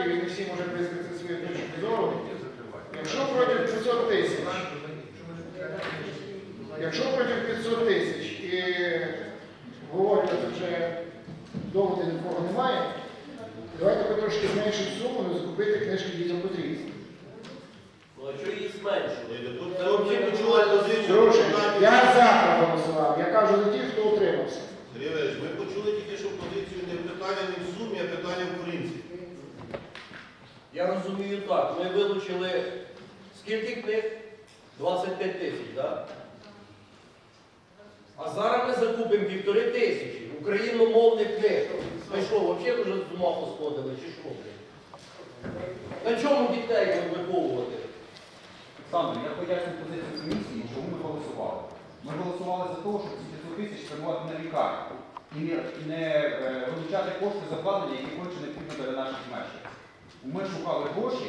депутатів, і не всі можуть висказати свої точки зору. Якщо проти 500 тисяч, якщо проти 500 тисяч і говорять, вже доводи нікого немає, давайте ми трошки зменшимо суму, але закупити книжки дітям потрібно. Ну а що її зменшили? Це взагалі почули позицію. Друже, я за проголосував, я кажу за тих, хто утримався. Сергій Валерійович, ми почули тільки що позицію не питання не в сумі, а питання. Я розумію так. Ми вилучили скільки книг? 25 тисяч, так? А зараз ми закупимо півтори тисячі україномовних книг. Ми що, взагалі вже з ума посходили, чи що? На чому дітей виховувати? Олександр, я поясню позицію комісії, чому ми голосували. Ми голосували за те, щоб ці 500 тисяч спрямувати на лікарню і не, е, вилучати кошти за обладнання, які конче необхідно для наших мешканців. Ми шукали гроші,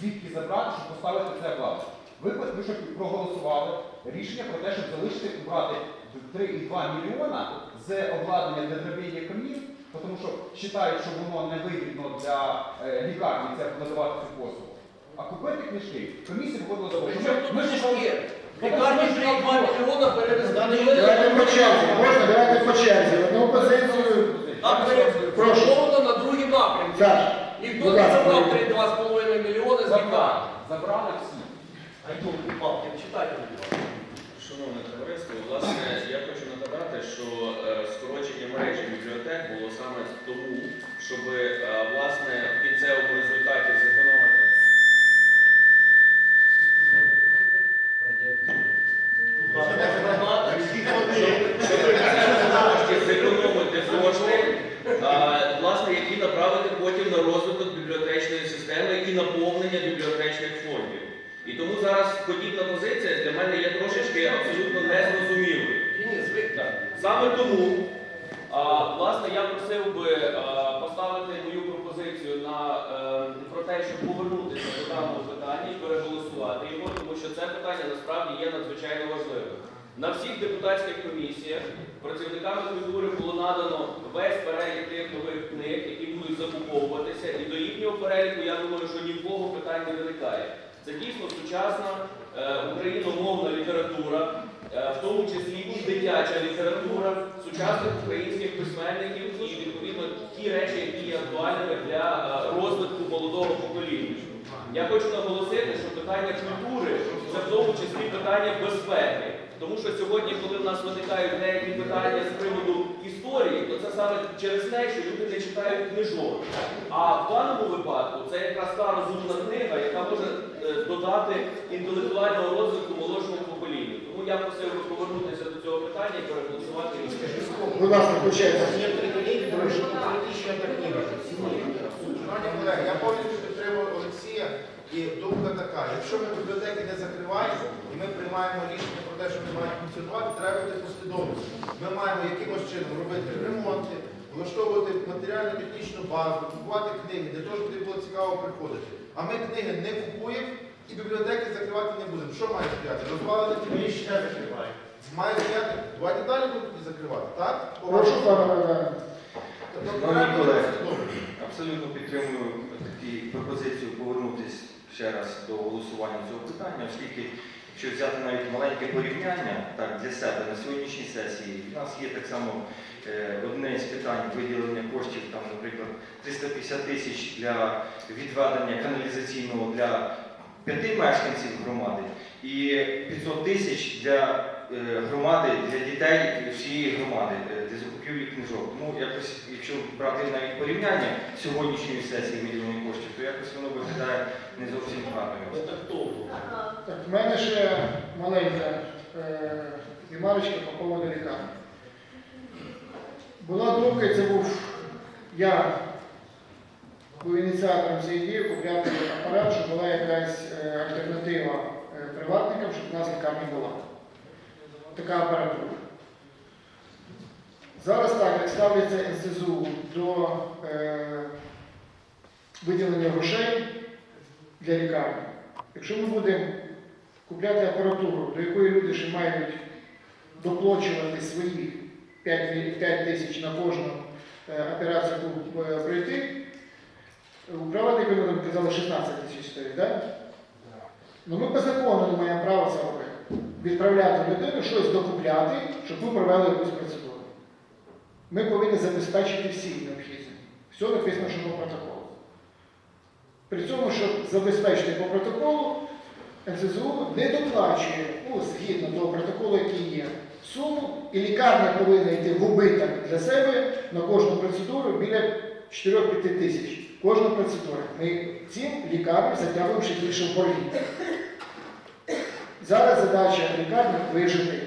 звідки забрати, щоб поставити це обладнання. Ви, ви що проголосували рішення про те, щоб залишити брати 3,2 мільйона з обладнання для дробіння камін, тому що вважають, що воно не вигідно для е, лікарні це надавати цю послугу. А купити книжки комісія виходила з того, що ми- ми шукали- Лікарні 3,2 мільйона перерозподілили. Давайте по черзі, можна? Давайте по черзі. Одну позицію. Там Прошу. на другі напрямки. Саш, Ніхто не забрав 3-2,5 мільйони з лікарні. забрали, всі. А й тут папки, читайте, будь ласка. Шановне товариство, власне, я хочу нагадати, що е, скорочення мережі бібліотек було саме тому, щоб наповнення бібліотечних фондів. І тому зараз подібна позиція для мене є трошечки абсолютно незрозумілою. Саме тому, а, власне, я просив би а, поставити мою пропозицію на е, про те, щоб повернутися до даного питання і переголосувати його, тому що це питання насправді є надзвичайно важливим. На всіх депутатських комісіях працівниками культури було надано весь перелік тих нових книг, які будуть закуповуватися, і до їхнього переліку, я думаю, що ні в кого питань не виникає. Це дійсно сучасна е, україномовна література, е, в тому числі і дитяча література сучасних українських письменників і відповідно ті речі, які є актуальними для е, розвитку молодого покоління. Я хочу наголосити, що питання культури це в тому числі питання безпеки. Тому що сьогодні, коли в нас виникають деякі питання з приводу історії, то це саме через те, що люди не читають книжок. А в даному випадку це якраз та розумна книга, яка може додати інтелектуального розвитку молодшому поколінню. Тому я просив би повернутися до цього питання і переголосувати рішення. Будь ласка, колеги, я повністю підтримую Олексія. І думка така, якщо ми бібліотеки не закриваємо і ми приймаємо рішення про те, що вони мають функціонувати, треба бути послідовністю. Ми маємо якимось чином робити ремонти, влаштовувати матеріально-технічну базу, купувати книги, для того, щоб було цікаво приходити. А ми книги не купуємо і бібліотеки закривати не будемо. Що має стояти? Розвалені ще закриваємо. Має стояти, давайте далі будемо тоді закривати, так? Прошу, пане Богдане. Тобто, Шановні колеги. Абсолютно підтримую такі пропозицію повернутися ще раз до голосування цього питання, оскільки, якщо взяти навіть маленьке порівняння так, для себе на сьогоднішній сесії, у нас є так само е, одне з питань виділення коштів, там, наприклад, 350 тисяч для відведення каналізаційного для п'яти мешканців громади і 500 тисяч для громади, для дітей всієї громади, е, для закупівлі книжок. Тому якось, якщо брати навіть порівняння сьогоднішньої сесії виділення коштів, то якось воно виглядає не зовсім. Це так в мене ще маленька е, ремарочка по поводу лікарні. Була думка, це був я був ініціатором цієї дії купляти апарат, щоб була якась е, альтернатива е, приватникам, щоб у нас лікарня була. Така апаратура. Зараз так, як ставиться НСЗУ до е, виділення грошей для лікарні. Якщо ми будемо купляти апаратуру, до якої люди ще мають доплачувати свої 5, 5 тисяч на кожну е, операцію е, пройти, у приватних наприклад, ви казали 16 тисяч стоїть, так? Ну ми по закону не маємо права це робити. Відправляти людину, щось докупляти, щоб ми провели якусь процедуру. Ми повинні забезпечити всі необхідні. Все написано, що по протоколу. При цьому, щоб забезпечити по протоколу, НСЗУ не доплачує, ну, згідно того протоколу, який є, суму, і лікарня повинна йти в убиток для себе на кожну процедуру біля 4-5 тисяч. Кожна процедура. Ми цим лікарням затягуємо ще більше в борги. Зараз задача лікарні вижити.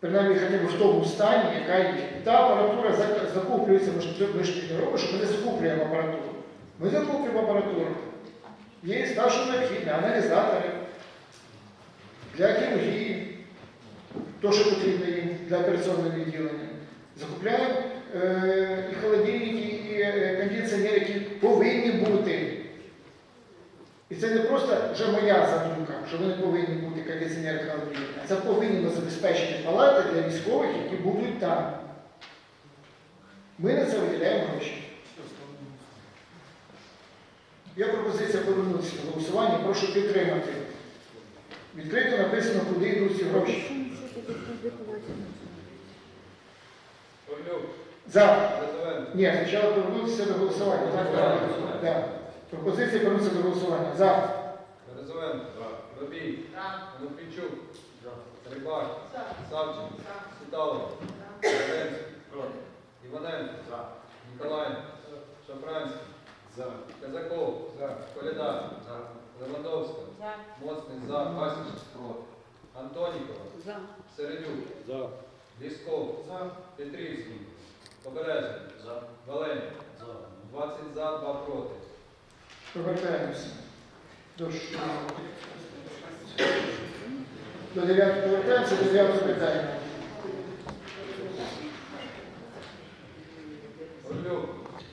Принаймні, хоча б в тому стані, яка є. Та апаратура зак- закуплюється, ми ж не робимо, що ми не закуплюємо апаратуру. Ми закуплюємо апаратуру. Є та, що необхідне, аналізатори для хірургії, то, що потрібно їм для операційного відділення. Закупляємо е, і холодильники, і е, кондиціонери, які повинні бути. Це не просто вже моя задумка, що вони повинні бути кондиціонери холодильники, а це повинні ми забезпечити палати для військових, які будуть там. Ми на це виділяємо гроші. Є пропозиція повернутися до голосування, прошу підтримати. Відкрито написано, куди йдуть ці гроші. За. Ні, спочатку повернутися до голосування. Так, так. Да. Пропозиція повернутися до голосування. За. Березовенко. Бабій. Луквінчук. Рибак. Савченко. Сіталов. Зеленський. Іваненко. Ніколаєнко. Шафранський. Казаков. Коляда. Левандовська. Моцний. За. Пасіч. Проти. Антонікова. Середюк. Лісков. Петрівський. Побережний. Валеній. 20 за, 2 проти. Повертаємося. До, до 9 повертаємося до 9 питання. Орлюк.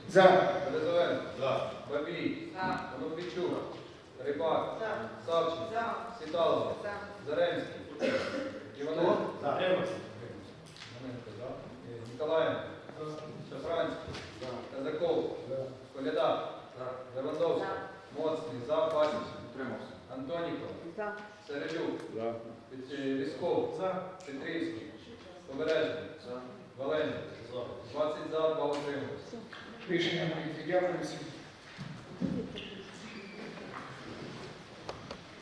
За. Березовенко. Бабій. Онуфрійчук. Рибак. Савченко. Сіталова. Заремський. Іваненко. Іваненко, да? Е, Ніколаєнко. Шафранський. Казаков. Коляда. Левандовський. Моцний. За. Пасіч. Утримався. Антоніков. Середюк. За. Лісков. За. Петрівський. Побережний. Валеній. 20 за, 2 утримався. Рішення прийняти. Дякую всім.